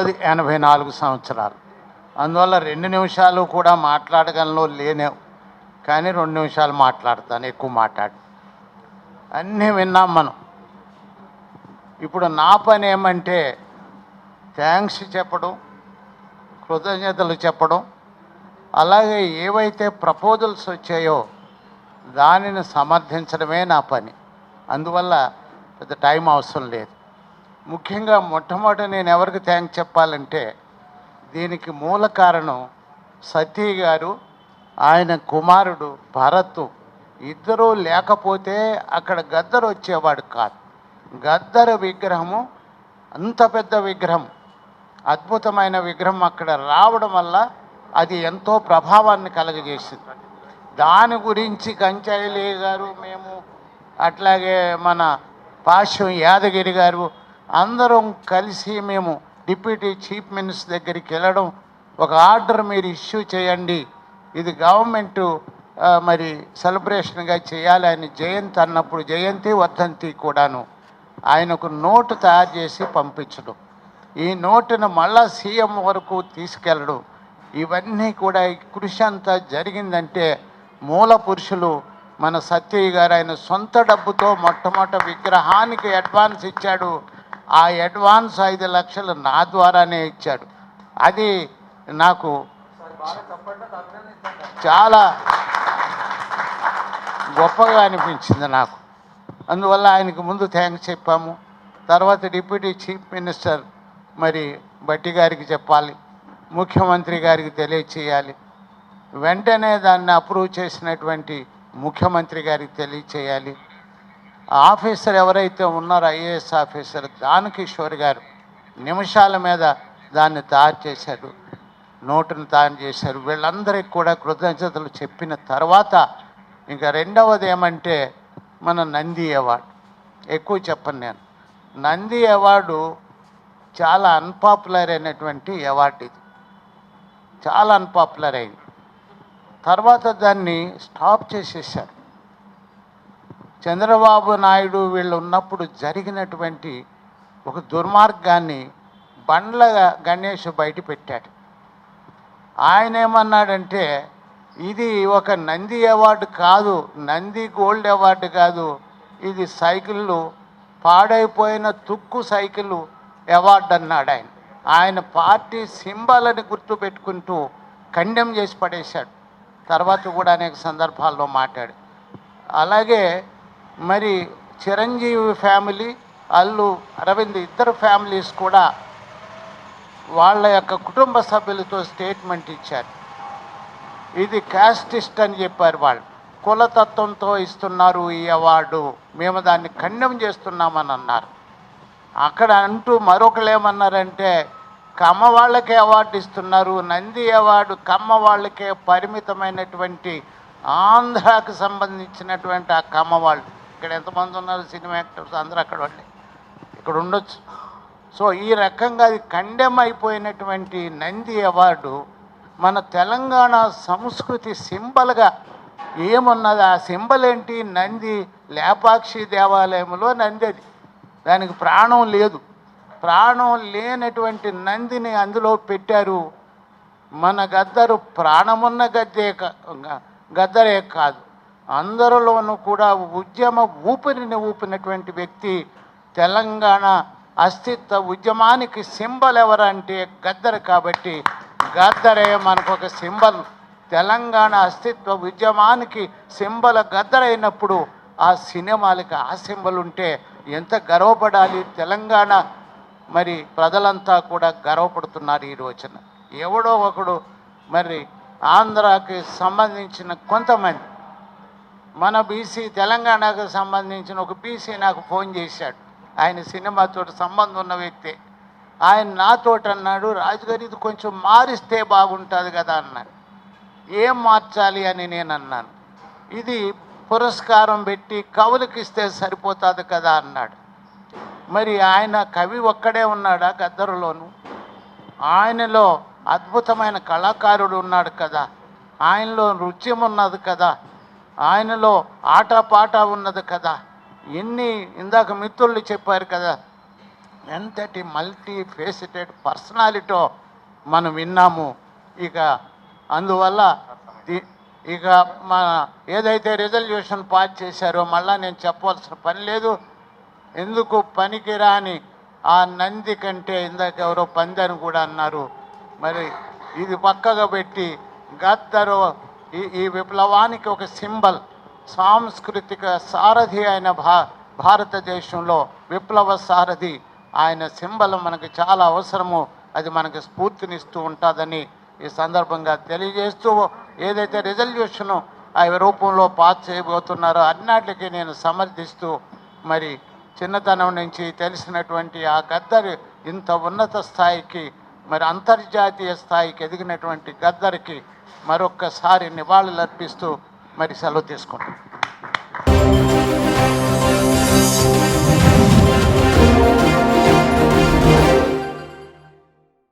నాది ఎనభై నాలుగు సంవత్సరాలు. అందువల్ల రెండు నిమిషాలు కూడా మాట్లాడగలను లేనే కానీ రెండు నిమిషాలు మాట్లాడతాను ఎక్కువ మాట్లాడు. అన్నీ విన్నాం మనం. ఇప్పుడు నా పని ఏమంటే థ్యాంక్స్ చెప్పడం కృతజ్ఞతలు చెప్పడం అలాగే ఏవైతే ప్రపోజల్స్ వచ్చాయో దానిని సమర్థించడమే నా పని. అందువల్ల పెద్ద టైం అవసరం లేదు. ముఖ్యంగా మొట్టమొదటి నేను ఎవరికి థ్యాంక్ చెప్పాలంటే దీనికి మూల కారణం సతీ గారు ఆయన కుమారుడు భరత్. ఇద్దరూ లేకపోతే అక్కడ గద్దరు వచ్చేవాడు కాదు. గద్దర విగ్రహము అంత పెద్ద విగ్రహం. అద్భుతమైన విగ్రహం అక్కడ రావడం వల్ల అది ఎంతో ప్రభావాన్ని కలగజేసింది. దాని గురించి కంచాయిలి గారు మేము అట్లాగే మన పాశ్యం యాదగిరి గారు అందరం కలిసి మేము డిప్యూటీ చీఫ్ మినిస్టర్ దగ్గరికి వెళ్ళడం ఒక ఆర్డర్ మీరు ఇష్యూ చేయండి. ఇది గవర్నమెంట్ మరి సెలబ్రేషన్గా చేయాలి ఆయన జయంతి అన్నప్పుడు జయంతి వర్ధంతి కూడాను ఆయన ఒక నోటు తయారు చేసి పంపించడం. ఈ నోటును మళ్ళా సీఎం వరకు తీసుకెళ్ళడం. ఇవన్నీ కూడా ఈ కృషి అంతా జరిగిందంటే మూల పురుషులు మన సత్యయ్య గారు ఆయన సొంత డబ్బుతో మొట్టమొదటి విగ్రహానికి అడ్వాన్స్ ఇచ్చాడు. ఆ అడ్వాన్స్ ఐదు లక్షలు నా ద్వారానే ఇచ్చాడు. అది నాకు చాలా గొప్పగా అనిపించింది నాకు. అందువల్ల ఆయనకు ముందు థ్యాంక్స్ చెప్పాము. తర్వాత డిప్యూటీ చీఫ్ మినిస్టర్ మరి బట్టి గారికి చెప్పాలి. ముఖ్యమంత్రి గారికి తెలియచేయాలి. వెంటనే దాన్ని అప్రూవ్ చేసినటువంటి ముఖ్యమంత్రి గారికి తెలియచేయాలి. ఆఫీసర్ ఎవరైతే ఉన్నారో ఐఏఎస్ ఆఫీసర్ దానకిషోర్ గారు నిమిషాల మీద దాన్ని తయారు చేశారు నోటును తయారు చేశారు. వీళ్ళందరికీ కూడా కృతజ్ఞతలు చెప్పిన తర్వాత ఇంకా రెండవది ఏమంటే మన నంది అవార్డు. ఎక్కువ చెప్పను నేను. నంది అవార్డు చాలా అన్పాపులర్ అయినటువంటి అవార్డు ఇది. చాలా అన్పాపులర్ అయింది. తర్వాత దాన్ని స్టాప్ చేసేసారు. చంద్రబాబు నాయుడు వీళ్ళు ఉన్నప్పుడు జరిగినటువంటి ఒక దుర్మార్గాన్ని బండ్ల గణేష్ బయట పెట్టాడు. ఆయన ఏమన్నాడంటే ఇది ఒక నంది అవార్డు కాదు నంది గోల్డ్ అవార్డు కాదు ఇది సైకిళ్ళు పాడైపోయిన తుక్కు సైకిళ్ళు అవార్డు అన్నాడు ఆయన. ఆయన పార్టీ సింబల్ని గుర్తుపెట్టుకుంటూ ఖండెం చేసి పడేశాడు. తర్వాత కూడా అనేక సందర్భాల్లో మాట్లాడు అలాగే మరి చిరంజీవి ఫ్యామిలీ అల్లు అరవింద్ ఇద్దరు ఫ్యామిలీస్ కూడా వాళ్ళ యొక్క కుటుంబ సభ్యులతో స్టేట్మెంట్ ఇచ్చారు. ఇది క్యాస్టిస్ట్ అని చెప్పారు వాళ్ళు. కులతత్వంతో ఇస్తున్నారు ఈ అవార్డు. మేము దాన్ని ఖండం చేస్తున్నామని అన్నారు. అక్కడ అంటూ మరొకరు ఏమన్నారంటే కమ్మ వాళ్ళకే అవార్డు ఇస్తున్నారు. నంది అవార్డు కమ్మ వాళ్ళకే పరిమితమైనటువంటి ఆంధ్రాకు సంబంధించినటువంటి ఆ కమ్మ వాళ్ళు. ఇక్కడ ఎంతమంది ఉన్నారు సినిమా యాక్టర్స్? అందరూ అక్కడ వాళ్ళే ఇక్కడ ఉండొచ్చు. సో ఈ రకంగా అది కండెమ్ అయిపోయినటువంటి నంది అవార్డు మన తెలంగాణ సంస్కృతి సింబల్గా ఏమున్నది? ఆ సింబల్ ఏంటి? నంది లేపాక్షి దేవాలయంలో నంది అది. దానికి ప్రాణం లేదు. ప్రాణం లేనటువంటి నందిని అందులో పెట్టారు. మన గద్దరు ప్రాణమున్న గద్దే గద్దరే కాదు. అందరిలోనూ కూడా ఉద్యమ ఊపిరిని ఊపినటువంటి వ్యక్తి తెలంగాణ అస్తిత్వ ఉద్యమానికి సింబల్ ఎవరంటే గద్దరు కాబట్టి గద్దరే మనకు ఒక సింబల్. తెలంగాణ అస్తిత్వ ఉద్యమానికి సింబల్ గద్దరైనప్పుడు ఆ సినిమాలకి ఆ సింబల్ ఉంటే ఎంత గర్వపడాలి? తెలంగాణ మరి ప్రజలంతా కూడా గర్వపడుతున్నారు ఈ రోజున. ఎవడో ఒకడు మరి ఆంధ్రాకి సంబంధించిన కొంతమంది మన బీసీ తెలంగాణకు సంబంధించిన ఒక బీసీ నాకు ఫోన్ చేశాడు. ఆయన సినిమాతో సంబంధం ఉన్న వ్యక్తి. ఆయన నాతోటి అన్నాడు రాజుగారి ఇది కొంచెం మారిస్తే బాగుంటుంది కదా అన్నాడు ఏం మార్చాలి అని నేను అన్నాను. ఇది పురస్కారం పెట్టి కవులకిస్తే సరిపోతుంది కదా అన్నాడు. మరి ఆయన కవి ఒక్కడే ఉన్నాడా గద్దరులోను? ఆయనలో అద్భుతమైన కళాకారుడు ఉన్నాడు కదా. ఆయనలో నృత్యం ఉన్నది కదా. ఆయనలో ఆట పాట ఉన్నది కదా. ఎన్ని ఇందాక మిత్రులు చెప్పారు కదా. ఎంతటి మల్టీ ఫేసిటెడ్ పర్సనాలిటో మనం విన్నాము. ఇక అందువల్ల ఇక మన ఏదైతే రిజల్యూషన్ పాస్ చేశారో మళ్ళీ నేను చెప్పవలసిన పని లేదు. ఎందుకు పనికిరాని ఆ నంది కంటే ఇందాక ఎవరో పందని కూడా అన్నారు. మరి ఇది పక్కగా పెట్టి గద్దరు ఈ ఈ విప్లవానికి ఒక సింబల్ సాంస్కృతిక సారథి అయిన భా భారతదేశంలో విప్లవ సారథి ఆయన సింబల్ మనకు చాలా అవసరము. అది మనకు స్ఫూర్తినిస్తూ ఉంటుందని ఈ సందర్భంగా తెలియజేస్తూ ఏదైతే రిజల్యూషను ఆ రూపంలో పాస్ చేయబోతున్నారో అన్నిటికీ నేను సమర్థిస్తూ మరి చిన్నతనం నుంచి తెలిసినటువంటి ఆ గద్దరు ఇంత ఉన్నత స్థాయికి మరి అంతర్జాతీయ స్థాయికి ఎదిగినటువంటి గద్దరికి మరొక్కసారి నివాళులర్పిస్తూ మరి సెలవు తీసుకుంటాం